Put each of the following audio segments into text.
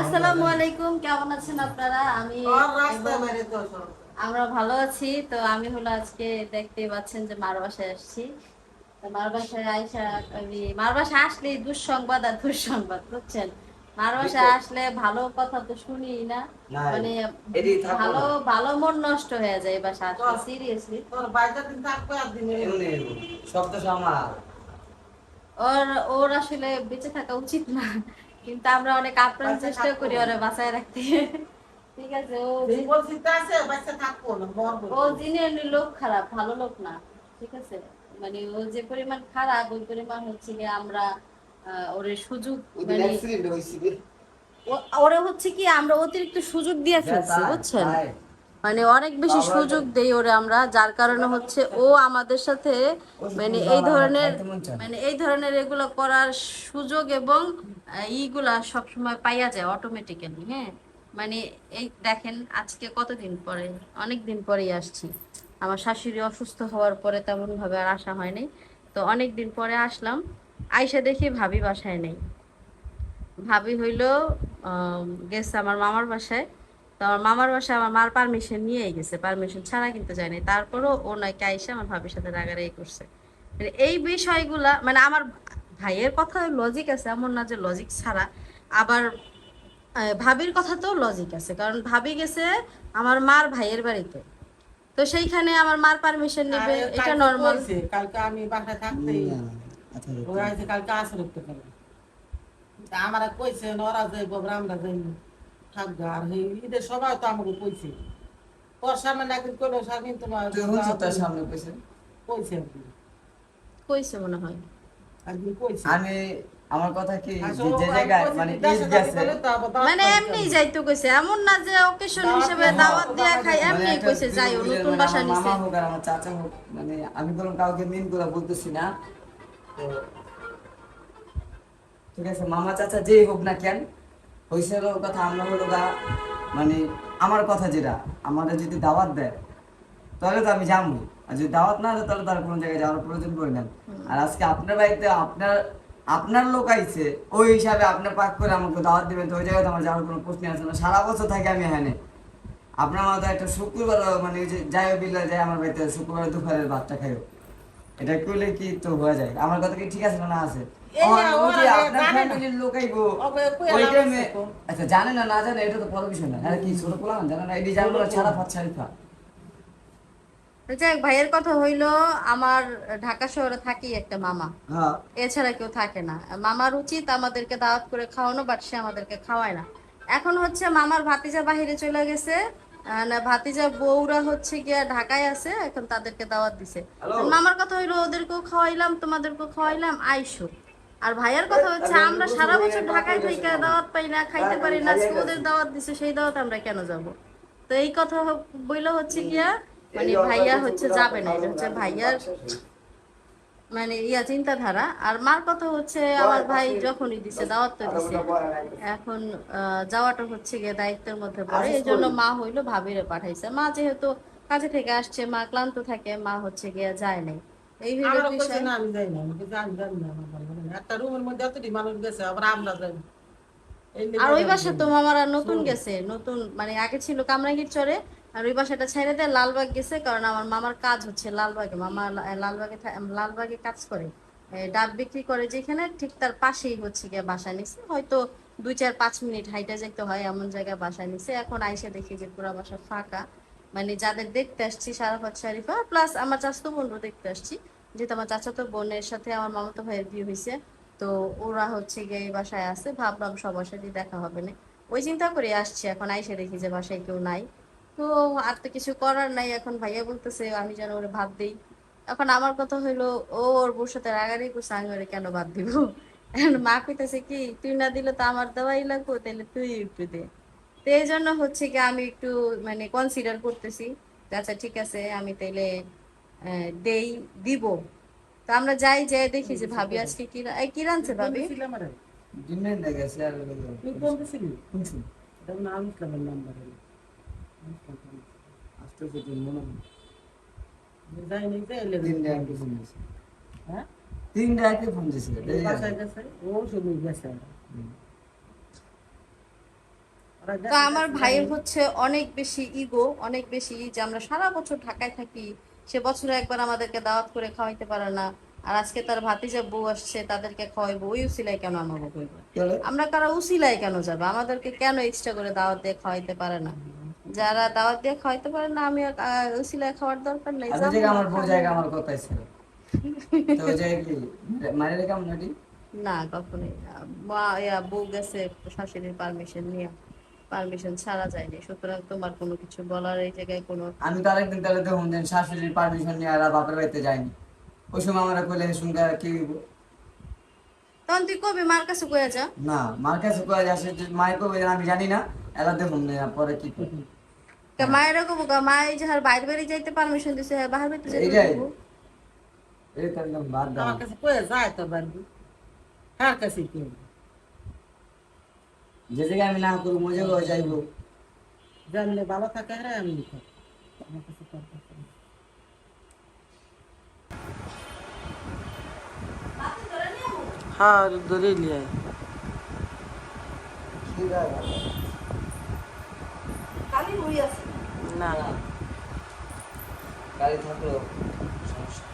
আসসালামু আলাইকুম। কেমন আছেন আপনারা? আমি। আমরা ভালো আছি। তো আমি হলো আজকে দেখতে পাচ্ছেন যে মার বাসায় আসছি। মার বাসায় আইসা আমি মার বাসায় আসলে দুঃসংবাদ আর দুঃসংবাদ বুঝছেন? মার বাসায় আসলে ভালো কথা তো শুনি না। মানে ভালো ভালো মন নষ্ট হয়ে যায় বাসা আসলে সিরিয়াসলি ওর ওর আসলে বেঁচে থাকা উচিত না। কিন্তু আমরা অনেক আপ্রাণ চেষ্টা করি। ওরা বাঁচায় রাখতে। ঠিক আছে ও বলছি তা আছে বাচ্চা থাকব ও লোক খারাপ ভালো লোক না ঠিক আছে? মানে ও যে পরিমাণ খারাপ ওই পরিমাণ হচ্ছে গিয়ে আমরা আহ, ওরে সুযোগ মানে ওরে হচ্ছে কি আমরা অতিরিক্ত সুযোগ দিয়ে ফেলছি বুঝছেন। মানে অনেক বেশি সুযোগ দেই ওরে আমরা যার কারণে হচ্ছে ও আমাদের সাথে মানে এই ধরনের মন এই ধরনের এগুলো করার সুযোগ এবং ইগুলা সবসময় পাইয়া যায় অটোমেটিক্যালি হ্যাঁ? মানে এই দেখেন আজকে কতদিন পরে? অনেক দিন পরেই আসছি। আমার শাশুড়ি অসুস্থ হওয়ার পরে তেমন ভাবে আর আসা হয়নি তো অনেক দিন পরে আসলাম। আইসা দেখি ভাবি বাসায় নেই। ভাবি হইল গেছে আমার মামার বাসায়। তো আমার মামার বাসায় আমার মার পারমিশন নিয়েই গেছে পারমিশন ছাড়া কিন্তু যায়নি তারপরও ও নাকি আইসা আমার ভাবির সাথে রাগারাগি করছে। মানে এই বিষয়গুলা মানে আমার ভাইয়ের কথা লজিক আছে এমন না যে লজিক ছাড়া। আবার ভাবির কথাতেও লজিক আছে কারণ ভাবি গেছে আমার মার ভাইয়ের বাড়িতে। তো সেইখানে আমার মার পারমিশন নেবে এটা নর্মাল কালকে আমি বাসায় থাকতেই আচ্ছা, ওরা কালকে পারে। তা কইছে ওরা যাইব আমরা যাইব। থাকবে আর এই সবাই তো আমাকে কইছে। তোর সামনে নাকি কইলো স্বামী তোমার তার সামনে কইছে। কইছে কইছে মনে হয়। আমি আমার কথা কি যে ও যে আমি জায়গায় মানে ঈদ গেছে? মানে এমনি যাইতো কইছে। এমন না যে ওকেশন দাওয়াত হিসেবে দাওয়াত দেয়া খাই এমনি মানে কইছে যাই নতুন মানে বাসা নিছে মামা হোক আর আমার চাচা হোক মানে আমি বললাম কাউকে মিন করে বলতেছি না। তো ঠিক আছে মামা চাচা যেই হোক না কেন হলো কথা আমরা হলো গা মানে আমার কথা যেটা আমাদের যদি দাওয়াত দেয় তাহলে তো আমি যাব আর যদি দাওয়াত না দেয় তাহলে তার কোনো জায়গায় যাওয়ার প্রয়োজন পড়ে না। আর আজকে আপনার বাড়িতে আপনার আপনার লোক আইছে ওই হিসাবে আপনার পাক করে আমাকে দাওয়াত দিবেন তো ওই জায়গায় আমার যাওয়ার কোনো প্রশ্ন আছে না। সারা বছর থাকি আমি হ্যাঁ আপনার মতো একটা শুক্রবার মানে যাই বিল্লা যায় আমার বাড়িতে শুক্রবার দুপুরের ভাতটা খাইও। এটা করলে কি তো হয়ে যায়? আমার কথা কি ঠিক আছে না না আছে। আচ্ছা জানে না না জানে এটা তো বড় বিষয় না। আর কি ছোট পোলা জানে না এটি জানব ছাড়া ফাত ছাড়িফা যাক ভাইয়ের কথা হইল আমার ঢাকা শহরে থাকি একটা মামা। হ্যাঁ। এছাড়া কেউ থাকে না। মামার উচিত আমাদেরকে দাওয়াত করে খাওয়ানো বাট সে আমাদেরকে খাওয়ায় না। এখন হচ্ছে মামার ভাতিজা বাহিরে চলে গেছে। ভাতিজা বউরা হচ্ছে গিয়া ঢাকায় আছে এখন তাদেরকে দাওয়াত দিছে। মামার কথা হইল ওদেরকেও খাওয়াইলাম তোমাদেরকেও খাওয়াইলাম আইসো। আর ভাইয়ার কথা হচ্ছে আমরা সারা বছর ঢাকায় থেকে দাওয়াত পাই না খাইতে পারি না ওদের দাওয়াত দিছে সেই দাওয়াত আমরা কেন যাব? তো এই কথা বইলো হচ্ছে গিয়া মানে ভাইয়া হচ্ছে যাবে না এটা হচ্ছে ভাইয়ার মানে ইয়া চিন্তাধারা। আর মার কথা হচ্ছে আমার ভাই যখনই দিছে দাওয়াত তো দিছে। এখন আহ, যাওয়াটা হচ্ছে গিয়ে দায়িত্বের মধ্যে পড়ে। এই জন্য মা হইল ভাবিরে পাঠাইছে। মা যেহেতু কাজে থেকে আসছে মা ক্লান্ত থাকে মা হচ্ছে গিয়ে যায় নাই। এই হইল বিষয়। না আমি যাই না আমি কইছি জানি না। একটা রুমের মধ্যে এতটি মানুষ গেছে আবার আমরা যাই আর ওই বাসা তো। মামারা নতুন গেছে নতুন মানে আগে ছিল কামরাঙ্গীর চরে আর ওই বাসাটা ছেড়ে দিয়ে লালবাগ গেছে, কারণ আমার মামার কাজ হচ্ছে লালবাগে। মামা লালবাগে লালবাগে কাজ করে। ডাব বিক্রি করে যেখানে, ঠিক তার পাশেই হচ্ছে গিয়ে বাসা নিছে। হয়তো দুই চার পাঁচ মিনিট হাইটা যেতে হয়, এমন জায়গায় বাসা নিছে। এখন আইসে দেখি যে পুরো বাসা ফাঁকা। মানে যাদের দেখতে আসছি সারাফাত শরীফা, প্লাস আমার চাচাতো বোনও দেখতে আসছি। যেহেতু আমার চাচাতো বোনের সাথে আমার মামাতো ভাইয়ের বিয়ে হয়েছে তো ওরা হচ্ছে গিয়ে বাসায় আছে। ভাবলাম সবার সাথে দেখা হবে না। ওই চিন্তা করে আসছি। এখন আইসে দেখি যে বাসায় কেউ নাই। তো আর তো কিছু করার নাই। এখন ভাইয়া বলতেছে আমি যেন ওরে ভাত দিই। এখন আমার কথা হইল ও ওর বউর সাথে রাগারি করছে আমি ওরে কেন বাদ দিব? এখন মা কইতেছে কি তুই না দিলে তো আমার দেওয়াই লাগবো তাহলে তুই একটু দে। তো এই জন্য হচ্ছে কি আমি একটু মানে কনসিডার করতেছি আচ্ছা ঠিক আছে আমি তাইলে দেই দিব। তো আমরা যাই যাই দেখি যে ভাবি আজকে কি কি রাঁধছে ভাবি? আরে, কোন দিছিলি? শুনছি এটা না আমি নাম্বার হলো। আস্তে আস্তে মনে যাই নাই, যাই লেগে ডাকে ফোন দিছে হ্যাঁ? তিন ডাকে ফোন দিছে বাসায় গেছে, ও শুধু গেছে। তো আমার ভাইয়ের হচ্ছে অনেক বেশি ইগো অনেক বেশি যে আমরা সারা বছর ঢাকায় থাকি সে বছরে একবার আমাদেরকে দাওয়াত করে খাওয়াইতে পারে না আর আজকে তার ভাতিজা বউ আসছে তাদেরকে খাওয়াইবো ওই উসিলাই কেন আমাকে আমরা কারা উসিলাই কেন যাবে আমাদেরকে কেন এক্সট্রা করে দাওয়াত দিয়ে খাওয়াইতে পারে না যারা দাওয়াত দিয়ে খাওয়াইতে পারে না আমি উসিলাই খাওয়ার দরকার নেই আমি যাব, জায়গা আমার বউ জায়গা আমার কথাই ছিল। তো ওই জায়গায় কি মায়ের রেখে আমরা না কখনোই মা ইয়া বউ গেছে শাশুড়ির পারমিশন নিয়ে। পারমিশন ছাড়া যায়নি। সুতরাং তোমার কোনো কিছু বলার এই জায়গায় কোনো আমি তো আরেকদিন তাহলে দেখুন দেন শাশুড়ির পারমিশন নিয়ে আর বাপের বাড়িতে যাইনি ওই সময় আমরা কইলে শুনতে কি? তখন তুই কবি মার কাছে কয়ে যা। না মার কাছে কয়ে যে মায়ের কবে আমি জানি না। এলা দেখুন না পরে কি করব। কে মায়ের কবো কা মা এই যে হার বাইরে বাইরে যাইতে পারমিশন দিছে হ্যাঁ বাহির বাইরে যাইতে এইটাই। বলব। এই তো একদম বাদ দাও আমার কাছে কয়ে যায় তো বাড়ি কার কাছে কি যে জায়গায় আমি না করব ওই জায়গায় যাইবো জানলে ভালো থাকে হ্যাঁ আমি থাকি আমার কাছে কার কাছে না। হ্যাঁ ধরে নিয়ে কি ব্যাপার? না গাড়ি থাকল সমস্যা।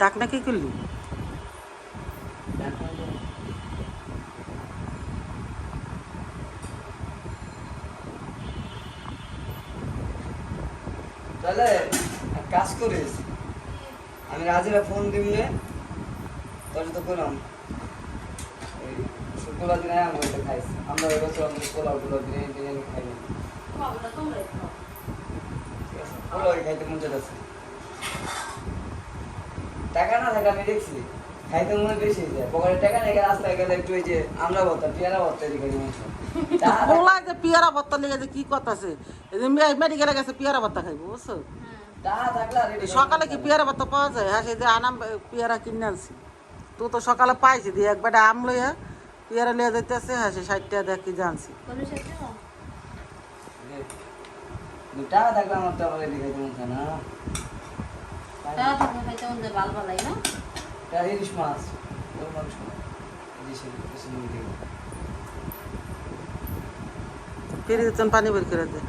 ডাক না কি করলি? তাহলে এক কাজ করিস আমি রাজিরা ফোন দিব নে তোর তো করলাম দিন খাইছি আমরা ওই বছর আমাদের পোলাও টোলাও বিরিয়ানি টিরিয়ানি খাই না ঠিক আছে পোলাও খাইতে টাকা না থাকে আমি দেখছি। খাইতে মনে বেশি যায়। পকেটে টাকা রাস্তায় গেলে একটু ওই যে আমরা ভর্তা পেয়ারা ভর্তা যে পিয়ারা যে কি কথা আছে মেডিকেলে গেছে পিয়ারা খাইবো বুঝছ? সকালে কি পেয়ারা ভত্তা পাওয়া যায়? হ্যাঁ সেই যে আনাম পেয়ারা কিনে আনছি। তুই তো সকালে পাইছি দিয়ে একবার আম লইয়া পেয়ারা লিয়া যাইতেছে হ্যাঁ সে ষাট টাকা দেখ জানছি কোনো সাথে না? টাকা থাকলে আমার তো না খাইতে মন না। ইলিশ মাছ ওর মাংস। ফিরে পানি বের করে দে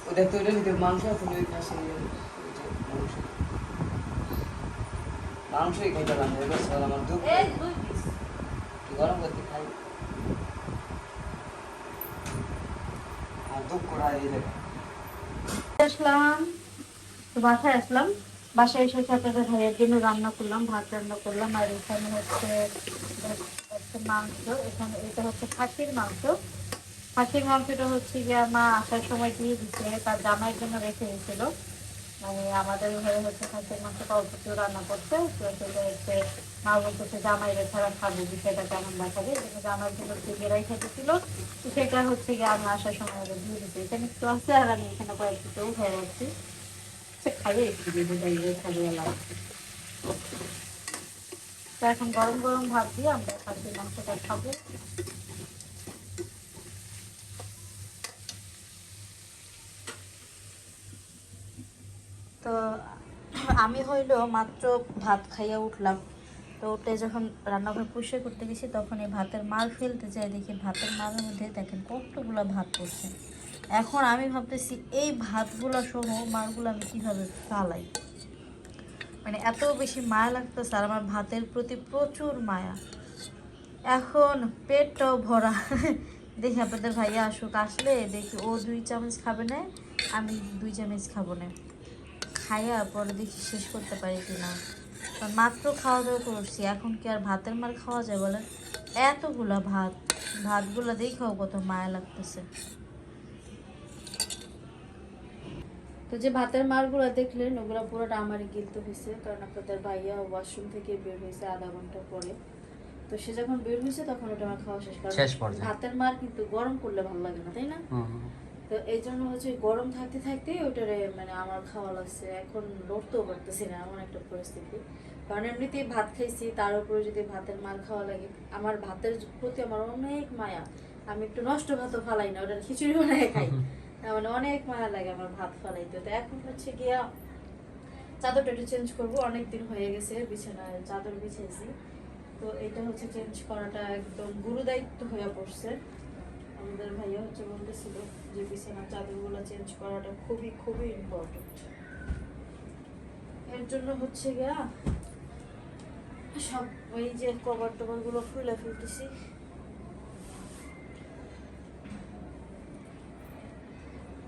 ও দেখতে ওইটা নিতে মাংস আছে ওই পাশে মাংসই খাইতে পারলাম এবার সকাল আমার দুধ গরম করতে খাই আর দুধ করা এই দেখো আসলাম। তো বাসায় আসলাম। বাসায় এসে সাথে ভাইয়ের জন্য রান্না করলাম ভাত রান্না করলাম আর এখানে হচ্ছে হচ্ছে মাংস। এখানে এটা হচ্ছে খাসির মাংস। খাসির মাংসটা হচ্ছে গিয়ে মা আসার সময় দিয়ে দিচ্ছে তার জামাইয়ের জন্য রেখে দিয়েছিল। মানে আমাদের ঘরে হচ্ছে খাসির মাংসটা অল্প একটু রান্না করছে হচ্ছে মা বলতেছে জামাই ছাড়া খাব, বিষয়টা কেমন দেখাবে কিন্তু জামাইয়ের জন্য নিজেরাই খেতেছিল। তো সেটা হচ্ছে গিয়ে আমি আসার সময় ওদের দিয়ে দিচ্ছি এখানে একটু আছে আর আমি এখানে কয়েকটু উঠে যাচ্ছি সে খাবে একটু দিয়ে দিলে ইয়ে খাবে লাগছে তো এখন গরম গরম ভাত দিয়ে আমরা খাসির মাংসটা খাব তো আমি হইল মাত্র ভাত খাইয়া উঠলাম। তো উঠে যখন রান্নাঘর পরিষ্কার করতে গেছি, তখন এই ভাতের মার ফেলতে যাই দেখি ভাতের মারের মধ্যে দেখেন কতগুলো ভাত পড়ছে। এখন আমি ভাবতেছি এই ভাতগুলো সহ মারগুলো আমি কীভাবে ফালাই? মানে এত বেশি মায়া লাগতেছে আর আমার ভাতের প্রতি প্রচুর মায়া। এখন পেটটাও ভরা। দেখি আপনাদের ভাইয়া আসুক, আসলে দেখি ও দুই চামচ খাবে না, আমি দুই চামচ খাব না। খাইয়া পরে দেখি শেষ করতে পারি কিনা মাত্র খাওয়া দাওয়া করছি এখন কি আর ভাতের মার খাওয়া যায় বলেন? এতগুলা ভাত ভাতগুলো দেখেও কত মায়া লাগতেছে। তো যে ভাতের মারগুলো দেখলেন ওগুলো পুরোটা আমারই গিলতে হয়েছে কারণ আপনাদের ভাইয়া ওয়াশরুম থেকে বের হয়েছে আধা ঘণ্টা পরে। তো সে যখন বের হয়েছে তখন ওটা আমার খাওয়া শেষ কারণ ভাতের মার কিন্তু গরম করলে ভালো লাগে না তাই না? তো এই জন্য হচ্ছে গরম থাকতে থাকতে ওটারে মানে আমার খাওয়া লাগছে। এখন লড়তেও পারতেছি না এমন একটা পরিস্থিতি। কারণ এমনিতেই ভাত খাইছি, তার উপরে যদি ভাতের মার খাওয়া লাগে, আমার ভাতের প্রতি আমার অনেক মায়া। আমি একটু নষ্ট ভাতও ফালাই না, ওটা খিচুড়ি বানায় খাই। মানে অনেক মায়া লাগে আমার ভাত ফালাইতে। তো এখন হচ্ছে গিয়া চাদরটা একটু চেঞ্জ করব অনেক দিন হয়ে গেছে বিছানায় চাদর বিছিয়েছি তো এটা হচ্ছে চেঞ্জ করাটা একদম গুরু দায়িত্ব হয়ে পড়ছে। আমাদের ভাইয়া হচ্ছে বলতেছিল যে বিছানার চাদরগুলো চেঞ্জ করাটা খুবই খুবই ইম্পর্টেন্ট এর জন্য হচ্ছে গিয়া সব ওই যে কভার টভারগুলো খুলে ফেলতেছি।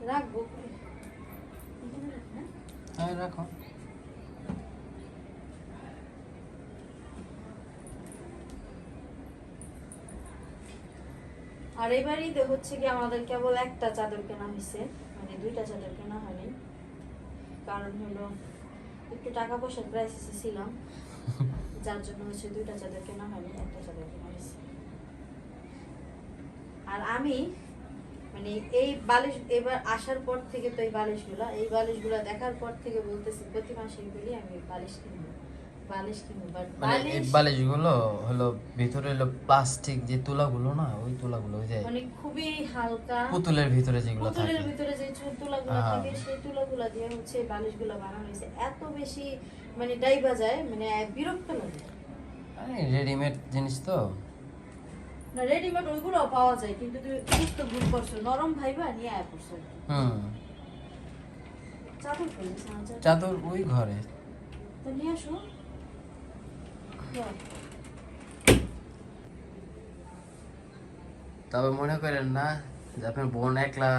রাখব। এখানে রাখ না হ্যাঁ রাখো আর এবারই তো হচ্ছে কি আমাদের কেবল একটা চাদর কেনা হয়েছে। মানে দুইটা চাদর কেনা হয়নি। কারণ হলো একটু টাকা পয়সার ক্রাইসিসে ছিলাম। যার জন্য হচ্ছে দুইটা চাদর কেনা হয়নি, একটা চাদর কেনা হয়েছে। আর আমি মানে এই বালিশ এবার আসার পর থেকে তো এই বালিশগুলা এই বালিশগুলা দেখার পর থেকে বলতেছি প্রতি মাসে বলি আমি বালিশ কিনবো। মানে এই বালিশগুলো হলো ভিতরে হলো প্লাস্টিক যে তুলাগুলো না ওই তুলাগুলো ওই যে মানে খুবই হালকা পুতুলের ভিতরে যেগুলো থাকে। পুতুলের ভিতরে যে তুলাগুলো হ্যাঁ। থাকে সেই তুলাগুলো দিয়ে হচ্ছে বালিশগুলো বানানো হয়েছে। এত বেশি মানে ডাইবা যায় মানে বিরক্ত লাগে। রেডিমেড জিনিস তো। না রেডিমেড ওইগুলো পাওয়া যায় কিন্তু বুঝতে ভুল করছ নরম ভাইবা নিয়ে আয় পড়ছো আর কি। হুম। চাদর। চাদর ওই ঘরে। তো নিয়ে আসো। তবে মনে করেন না যে আপনার বোন একলা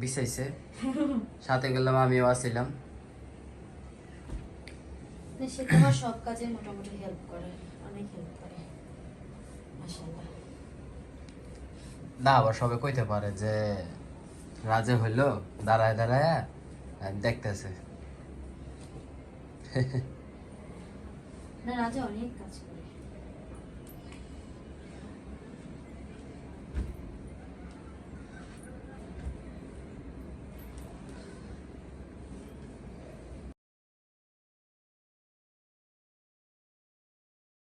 বিছাইছে? সাথে গেলাম আমিও আসছিলাম না, সে তোমার সব কাজে মোটামুটি হেল্প করে অনেক হেল্প করে। মাশাআল্লাহ। না আবার সবে কইতে পারে যে রাজে হইল দাঁড়ায় দাঁড়ায় দেখতেছে। না রাজা অনেক করে